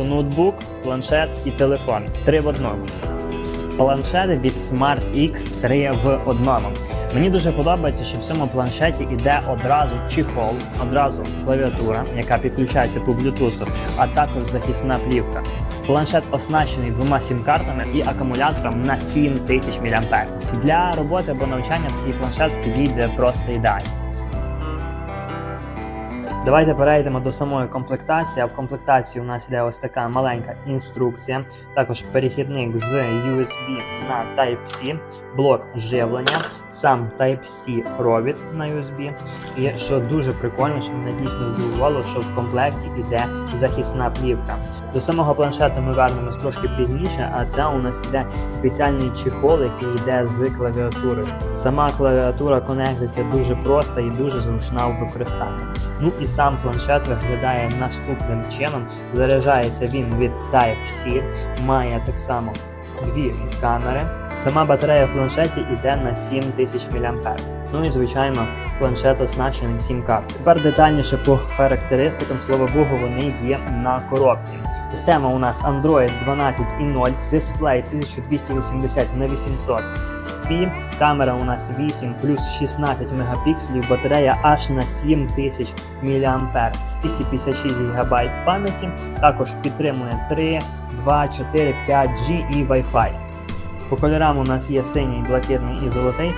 тобто ноутбук, планшет і телефон. Три в одному. Планшет від Smart X 3 в одному. Мені дуже подобається, що в цьому планшеті йде одразу чехол, одразу клавіатура, яка підключається по Bluetooth, а також захисна плівка. Планшет оснащений двома сім-картами і акумулятором на 7000 мАh. Для роботи або навчання такий планшет підійде просто ідеально. Давайте перейдемо до самої комплектації. А в комплектації у нас йде ось така маленька інструкція, також перехідник з USB на Type-C, блок живлення, сам Type-C провід на USB. І що дуже прикольно, що мене дійсно здивувало, що в комплекті йде захисна плівка. До самого планшету ми вернемось трошки пізніше, а це у нас йде спеціальний чехол, який йде з клавіатурою. Сама клавіатура конектиться дуже просто і дуже зручна в використанні. Ну і сам планшет виглядає наступним чином. Заряджається він від Type-C, має так само дві камери. Сама батарея в планшеті йде на 7000 мАh. Ну і звичайно, планшет оснащений сім карт. Тепер детальніше по характеристикам, слава Богу, вони є на коробці. Система у нас Android 12.0, дисплей 1280 на 800 P, камера у нас 8 плюс 16 мегапікселів, батарея аж на 7000 мАh, 256 ГБ пам'яті, також підтримує 3, 2, 4, 5G і Wi-Fi. По кольорам у нас є синій, блакитний і золотий.